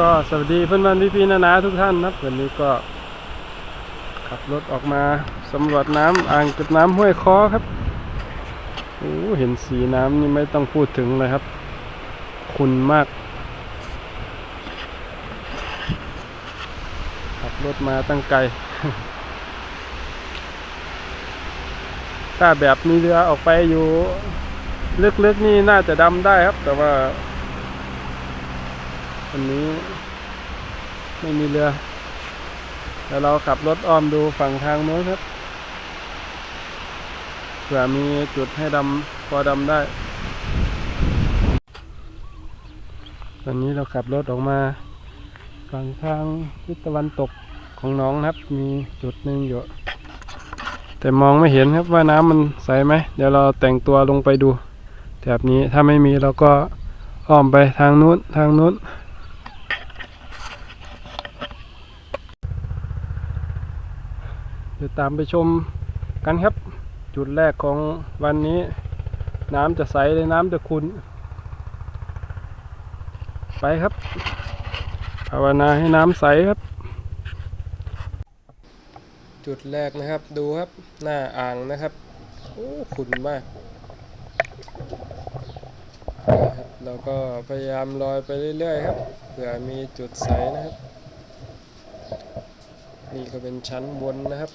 ก็สวัสดีเพื่อนบ้านพี่ๆนานาทุกท่านนะวันนี้ก็ ขับรถออกมาสำรวจน้ำอ่างเก็บน้ำห้วยคอครับโอ้เห็นสีน้ำนี่ไม่ต้องพูดถึงเลยครับขุ่นมาก ขับรถมาตั้งไกลถ้าแบบมีเรือออกไปอยู่ ลึกๆนี่น่าจะดำได้ครับ แต่ว่า วันนี้ไม่มีเรือ แล้วเราขับรถอ้อมดูฝั่งทางโน้นครับ เผื่อมีจุดให้ดำพอดำได้ ตอนนี้เราขับรถออกมาฝั่งทางทิศตะวันตกของน้องครับ มีจุดหนึ่งอยู่ แต่มองไม่เห็นครับว่าน้ำมันใสไหม เดี๋ยวเราแต่งตัวลงไปดูแถบนี้ถ้าไม่มีเราก็อ้อมไปทางนู้นทางนู้น ดี๋ยวตามไปชมกันครับ จุดแรกของวันนี้ น้ำจะใสเลยน้ำจะขุ่นไปครับ ภาวนาให้น้ำใสครับ จุดแรกนะครับดูครับหน้าอ่างนะครับ โอ้ขุ่นมากนะครับเราก็พยายามลอยไปเรื่อยๆครับเผื่อมีจุดใสนะครับ นี่ก็เป็นชั้นบนนะครับ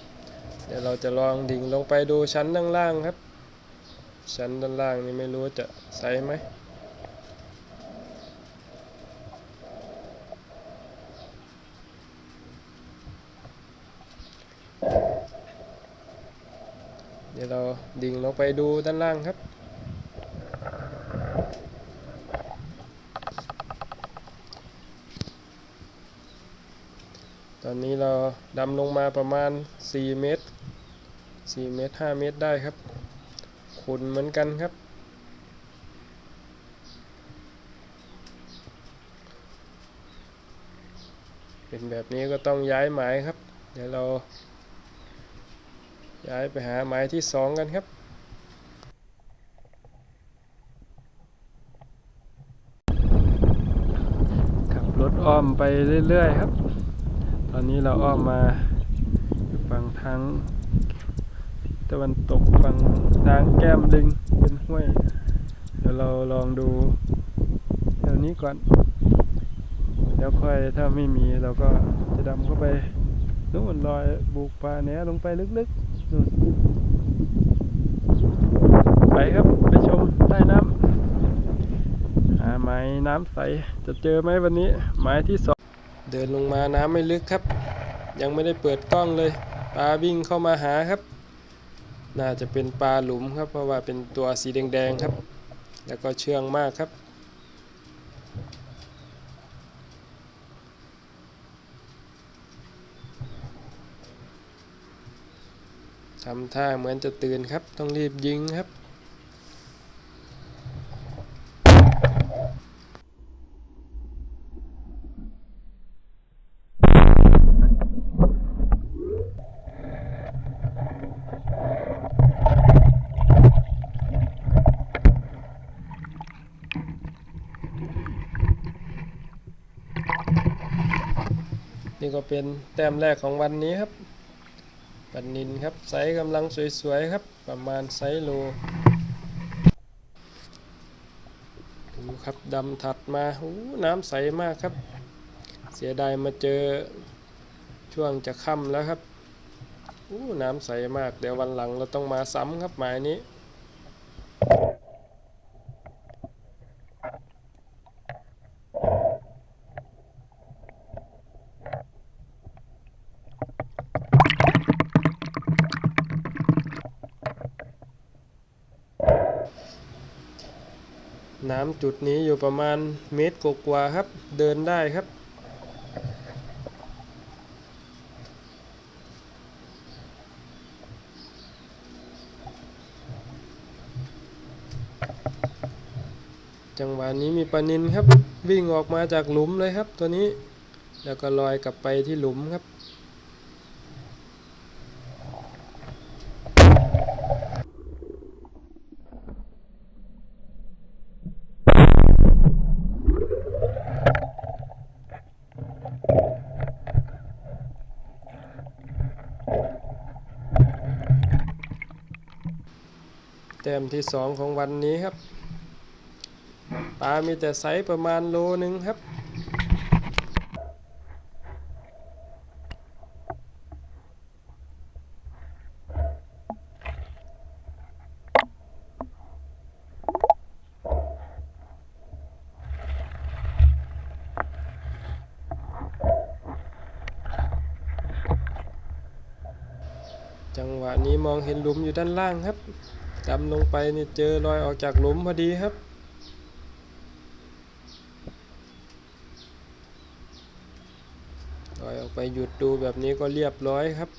ดี๋ยวเราจะลองดิ่งลงไปดูชั้นด้านล่างครับ ชั้นด้านล่างนี่ไม่รู้จะใสไหมเดี๋ยวเราดิ่งลงไปดูด้านล่างครับตอนนี้เราดำลงมาประมาณ 4 เมตร 4 เมตร 5 เมตรได้ครับขุนเหมือนกันครับ เป็นแบบนี้ก็ต้องย้ายหมายครับ เดี๋ยวเราย้ายไปหาหมายที่สองกันครับขับรถอ้อมไปเรื่อย ๆ ครับ ตอนนี้เราอ้อมมาอยู่ฝั่งทาง ตะวันตกฝั่งทางแก้มลิงเป็นห้วย เดี๋ยวเราลองดูแถวนี้ก่อน แล้วค่อยถ้าไม่มีเราก็จะดำเข้าไปนู่นลอยบุกปลาแหนลงไปลึกๆนู่นไปครับไปชมใต้น้ำหาไม้น้ำใสจะเจอไหมวันนี้หมายที่สองเดินลงมาน้ำไม่ลึกครับ ยังไม่ได้เปิดกล้องเลยปลาวิ่งเข้ามาหาครับ น่าจะเป็นปลาหลุมครับ เพราะว่าเป็นตัวสีแดงๆครับ แล้วก็เชื่องมากครับ ทำท่าเหมือนจะตื่นครับ ต้องรีบยิงครับ นี่ก็เป็นแต้มแรกของวันนี้ครับปันนินครับไซส์กำลังสวยๆครับ ประมาณไซส์โลดูครับดำถัดมาอู้น้ำใสมากครับ เสียดายมาเจอช่วงจะค่ำแล้วครับอู้น้ำใสมากเดี๋ยววันหลังเราต้องมาซ้ำครับหมายนี้ น้ำจุดนี้อยู่ประมาณเมตรกว่าครับ เดินได้ครับ จังหวะนี้มีปลานินครับ วิ่งออกมาจากหลุมเลยครับ ตัวนี้ แล้วก็ลอยกลับไปที่หลุมครับ ต้มที่สองของวันนี้ครับปลามีแต่ไซส์ประมาณโลนึงครับจังหวะนี้มองเห็นหลุมอยู่ด้านล่างครับ ดำลงไปนี่เจอรอยออกจากหลุมพอดีครับลอยออกไปหยุดดูแบบนี้ก็เรียบร้อยครับ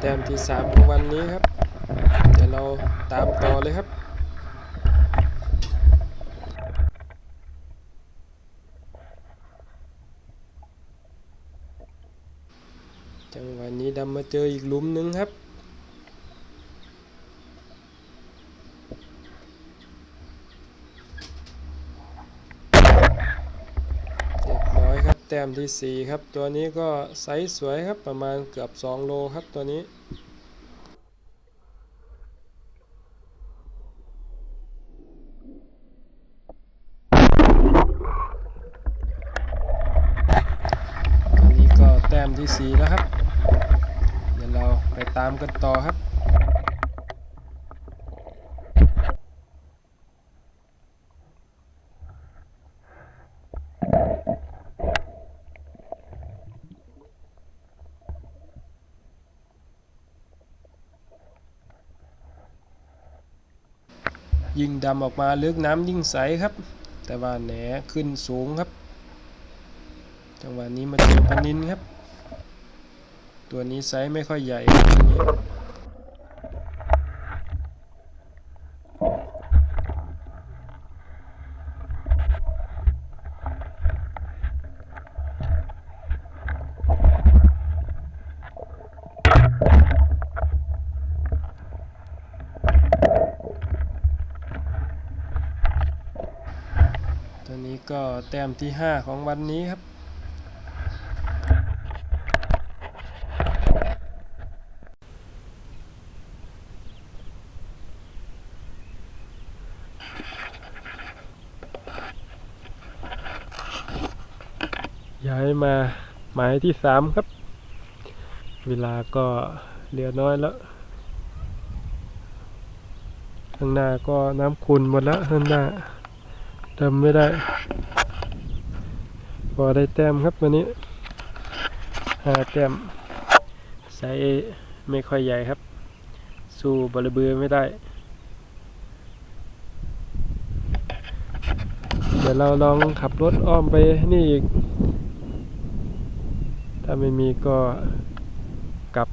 แต้มที่สามของวันนี้ครับ เดี๋ยวเราตามต่อเลยครับ จังหวะ นี้ดำมาเจออีกหลุมหนึงครับ เรียบร้อยครับ แต้มที่ 4 ครับ ตัวนี้ก็ไซส์สวยครับประมาณเกือบ 2 โลครับตัวนี้อันนี้ก็แต้มที่ 4 แล้วครับ ไปตามกันต่อครับ ยิ่งดำออกมาลึกน้ำยิ่งใสครับ แต่ว่าแหนขึ้นสูงครับ จังหวะนี้มาเจอปนินครับ ตัวนี้ไซส์ไม่ค่อยใหญ่ตัวนี้ก็แต้มที่ 5 ของวันนี้ครับายมาหมายที่สามครับ เวลาก็เหลือน้อยแล้ว ข้างหน้าก็น้ำขุ่นหมดแล้วข้างหน้าทำไม่ได้ พอได้แต้มครับวันนี้ห้าแต้มไซส์ไม่ค่อยใหญ่ครับ สู้บอลเบือไม่ได้ เดี๋ยวเราลองขับรถอ้อมไปนี่อีก ถ้าไม่มีก็กลับ